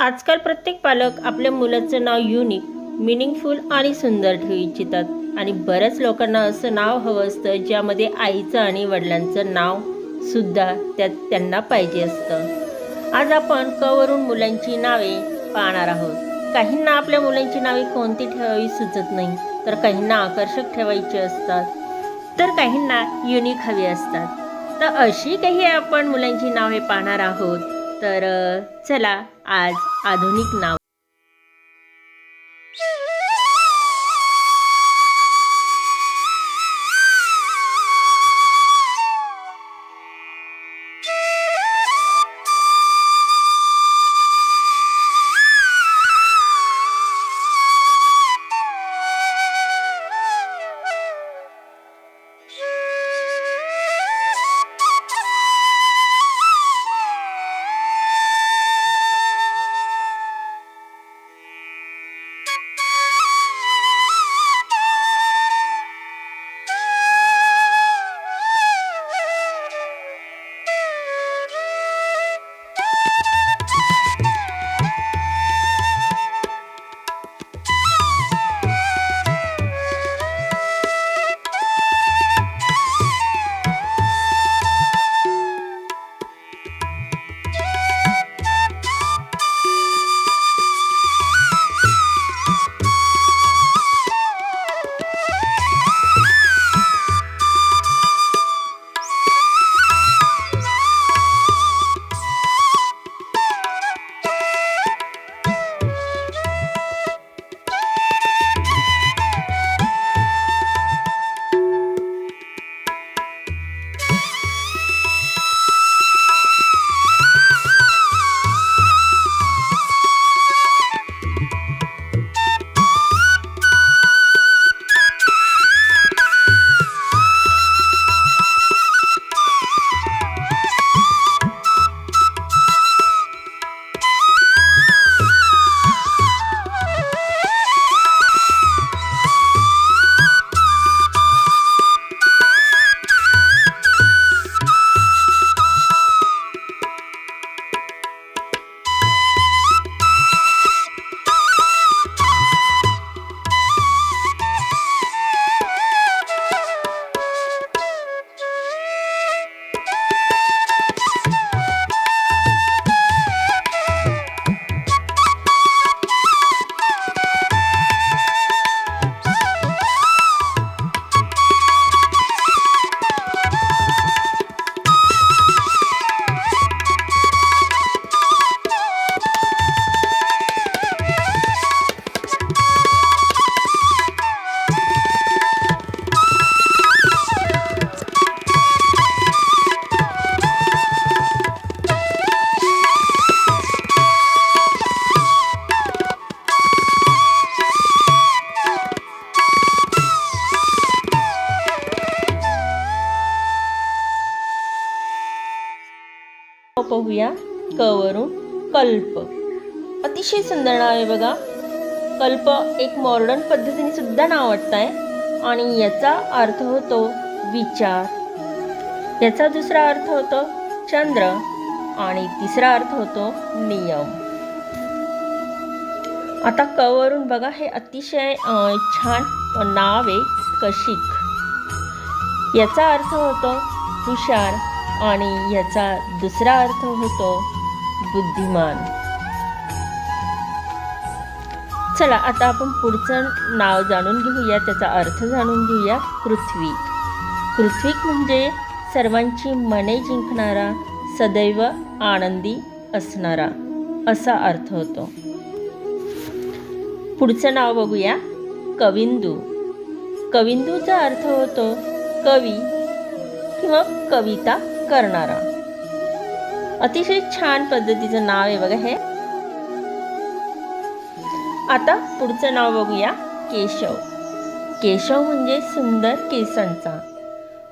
आजकाल प्रत्येक पालक आपल्या मुलाचं नाव युनिक मिनिंगफुल आणि सुंदर ठेवू इच्छितात. आणि बऱ्याच लोकांना असं नाव हवं असतं ज्यामध्ये आईचं आणि वडिलांचं नाव सुद्धा त्यात त्यांना पाहिजे असतं. आज आपण कवरून मुलांची नावे पाहणार आहोत. काहींना आपल्या मुलांची नावे कोणती ठेवावी सुचत नाही तर काहींना आकर्षक ठेवायची असतात तर काहींना युनिक हवी असतात. तर अशी काही आपण मुलांची नावे पाहणार आहोत. तर चला आज आधुनिक नाव पाहूया क वरून कल्प. अतिशय सुंदर नाव आहे बघा. कल्प एक मॉडर्न पद्धतीने सुद्धा नाव वाटत आहे आणि याचा अर्थ होतो विचार. याचा दुसरा अर्थ होतो चंद्र. आणि तिसरा अर्थ होतो नियम. आता क वरून बघा हे अतिशय छान नाव आहे कशिक. याचा अर्थ होतो हुशार. आणि याचा दुसरा अर्थ होतो बुद्धिमान. चला आता आपण पुढचं नाव जाणून घेऊया त्याचा अर्थ जाणून घेऊया पृथ्वी. पृथ्वीक म्हणजे सर्वांची मने जिंकणारा सदैव आनंदी असणारा असा अर्थ होतो. पुढचं नाव बघूया कविंदू. कविंदूचा अर्थ होतो कवी किंवा कविता. करणारा. अतिशय छान पद्धतीचं नाव आहे बघा हे. आता पुढचं नाव बघूया केशव. केशव म्हणजे सुंदर केसांचा.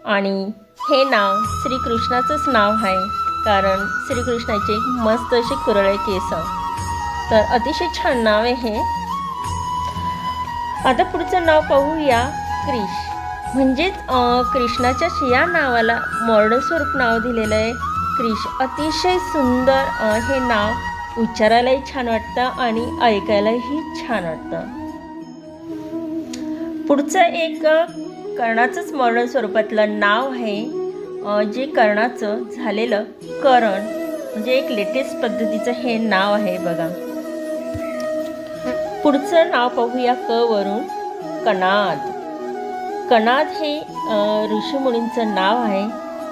आणि हे नाव श्रीकृष्णाचंच नाव आहे कारण श्रीकृष्णाचे मस्त असे कुरळे केस. तर अतिशय छान नाव आहे हे. आता पुढचं नाव पाहूया क्रिश. म्हणजेच कृष्णाच्या कृष्णाच्याच या नावाला मॉडर्न स्वरूप नाव दिलेलं आहे. क्रिश अतिशय सुंदर हे नाव उच्चारायलाही छान वाटतं आणि ऐकायलाही छान वाटतं. पुढचं एक कर्णाचंच मॉडर्न स्वरूपातलं नाव आहे जे कर्णाचं झालेलं करण म्हणजे एक लेटेस्ट पद्धतीचं हे नाव आहे बघा. पुढचं नाव पाहूया क वरून कनाद कणाद हे ऋषीमुनींचं नाव आहे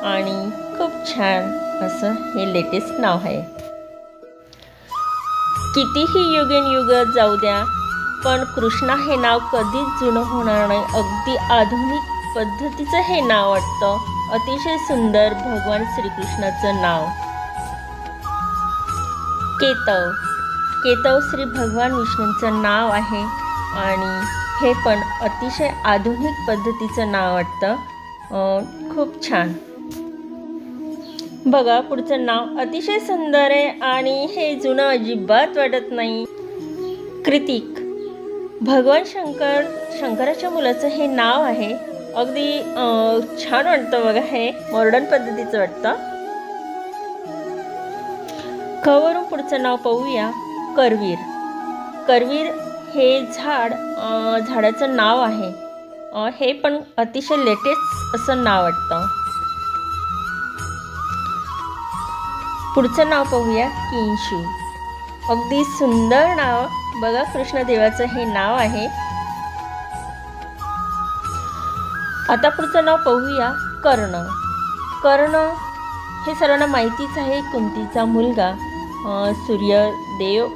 आणि खूप छान असं हे लेटेस्ट नाव आहे. कितीही युगेन युग जाऊ द्या पण कृष्णा हे नाव कधीच जुनं होणार नाही. अगदी आधुनिक पद्धतीचं हे नाव वाटतं. अतिशय सुंदर भगवान श्रीकृष्णाचं नाव. केतव. केतव श्री भगवान विष्णूंचं नाव आहे आणि हे पण अतिशय आधुनिक पद्धतीचं नाव वाटतं. खूप छान. बघा पुढचं नाव अतिशय सुंदर आहे आणि हे जुनं अजिबात वाटत नाही. कृतिक. भगवान शंकर शंकराच्या मुलाचं हे नाव आहे. अगदी छान वाटतं बघा हे मॉडर्न पद्धतीचं वाटतं. कवरून पुढचं नाव पाहूया. करवीर. करवीर हे झाड झाडाचं नाव आहे. हे पण अतिशय लेटेस्ट असं नाव वाटतं. पुढचं नाव पाहूया किंशी. अगदी सुंदर नाव. बघा कृष्णदेवाचं हे नाव आहे. आता पुढचं नाव पाहूया कर्ण. कर्ण हे सर्वांना माहितीच आहे कुंतीचा मुलगा. सूर्यदेव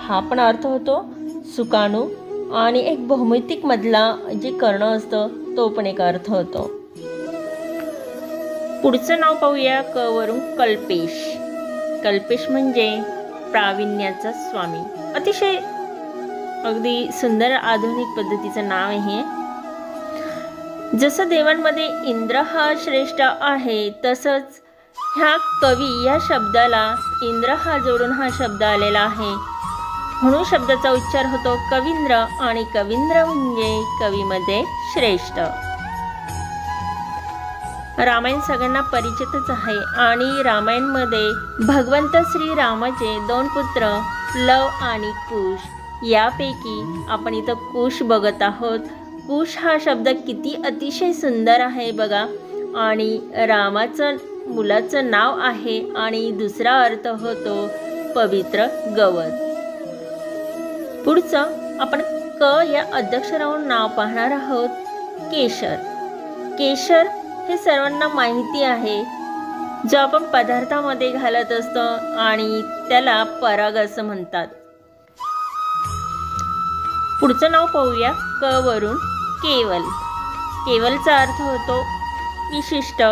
हा पण अर्थ होतो. सुकाणू आणि एक भौमितिकमधला जे कर्ण असतं तो पण एक अर्थ होतो. पुढचं नाव पाहूया क वरून कल्पेश. कल्पेश म्हणजे प्राविण्याचा स्वामी. अतिशय अगदी सुंदर आधुनिक पद्धतीचं नाव आहे जसं देवांमध्ये इंद्र हा श्रेष्ठ आहे तसंच ह्या कवी या शब्दाला इंद्र हा जोडून हा शब्द आलेला आहे. म्हणून शब्दाचा उच्चार होतो कवींद्र आणि कवींद्र म्हणजे कवीमध्ये श्रेष्ठ. रामायण सगळ्यांना परिचितच आहे आणि रामायणमध्ये भगवंत श्रीरामाचे दोन पुत्र लव आणि कुश. यापैकी आपण इथं कुश बघत आहोत. कुश हा शब्द किती अतिशय सुंदर आहे बघा. आणि रामाचं मुलाचं नाव आहे आणि दुसरा अर्थ होतो पवित्र गवत. पुढचं आपण क या अध्यक्षरावरून नाव पाहणार आहोत. केशर. केशर हे सर्वांना माहिती आहे. जो आपण पदार्थामध्ये घालत असतो आणि त्याला पराग असं म्हणतात. पुढचं नाव पाहूया क वरून केवल. केवलचा अर्थ होतो विशिष्ट.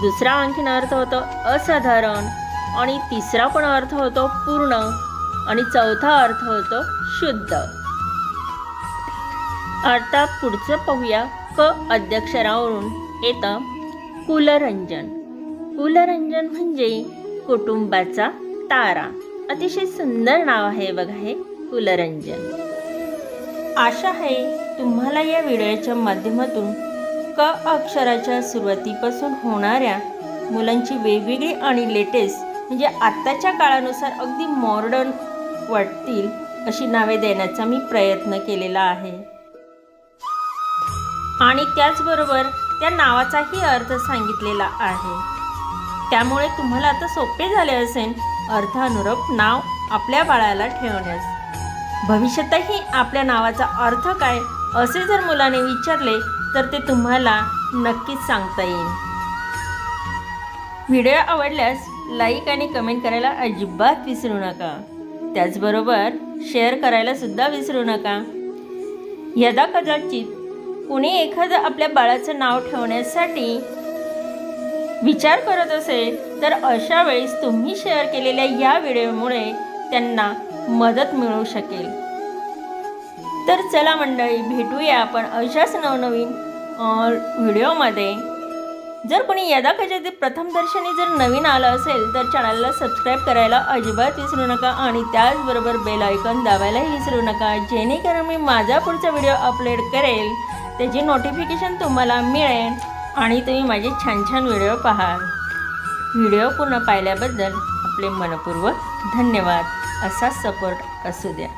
दुसरा आणखीन अर्थ होतो असाधारण. आणि तिसरा पण अर्थ होतो पूर्ण. आणि चौथा अर्थ होतो शुद्ध. आता पुढचं पाहूया क अध्यक्षरावरून येतं कुलरंजन. कुलरंजन म्हणजे कुटुंबाचा तारा. अतिशय सुंदर नाव आहे बघा हे कुलरंजन. आशा आहे तुम्हाला या व्हिडिओच्या माध्यमातून क अक्षराच्या सुरुवातीपासून होणाऱ्या मुलांची वेगवेगळी आणि लेटेस्ट म्हणजे आत्ताच्या काळानुसार अगदी मॉडर्न वाटतील अशी नावे देण्याचा मी प्रयत्न केलेला आहे. आणि त्याचबरोबर त्या नावाचाही अर्थ सांगितलेला आहे. त्यामुळे तुम्हाला आता सोपे झाले असेल अर्थानुरूप नाव आपल्या बाळाला ठेवण्यास. भविष्यातही आपल्या नावाचा अर्थ काय असे जर मुलाने विचारले तर ते तुम्हाला नक्कीच सांगता येईल. व्हिडिओ आवडल्यास लाईक आणि कमेंट करायला अजिबात विसरू नका. त्याचबरोबर शेअर करायला सुद्धा विसरू नका. यदा कदाचित कुणी एखादं आपल्या बाळाचं नाव ठेवण्यासाठी विचार करत असेल तर अशा वेळेस तुम्ही शेअर केलेल्या या व्हिडिओमुळे त्यांना मदत मिळू शकेल. तर चला मंडळी भेटूया आपण अशाच नवनवीन व्हिडिओमध्ये. जर कोणी यदा कधी प्रथम दर्शनी जर नवीन आलं असेल तर चॅनलला सबस्क्राईब करायला अजिबात विसरू नका आणि त्याचबरोबर बेल आयकॉन दाबायलाही विसरू नका जेणेकरून मी माझा पुढचा व्हिडिओ अपलोड करेल. त्याची नोटिफिकेशन तुम्हाला मिळेल आणि तुम्ही माझे छान छान व्हिडिओ पहाल. व्हिडिओ पूर्ण पाहिल्याबद्दल आपले मनपूर्वक धन्यवाद. असा सपोर्ट असू द्या.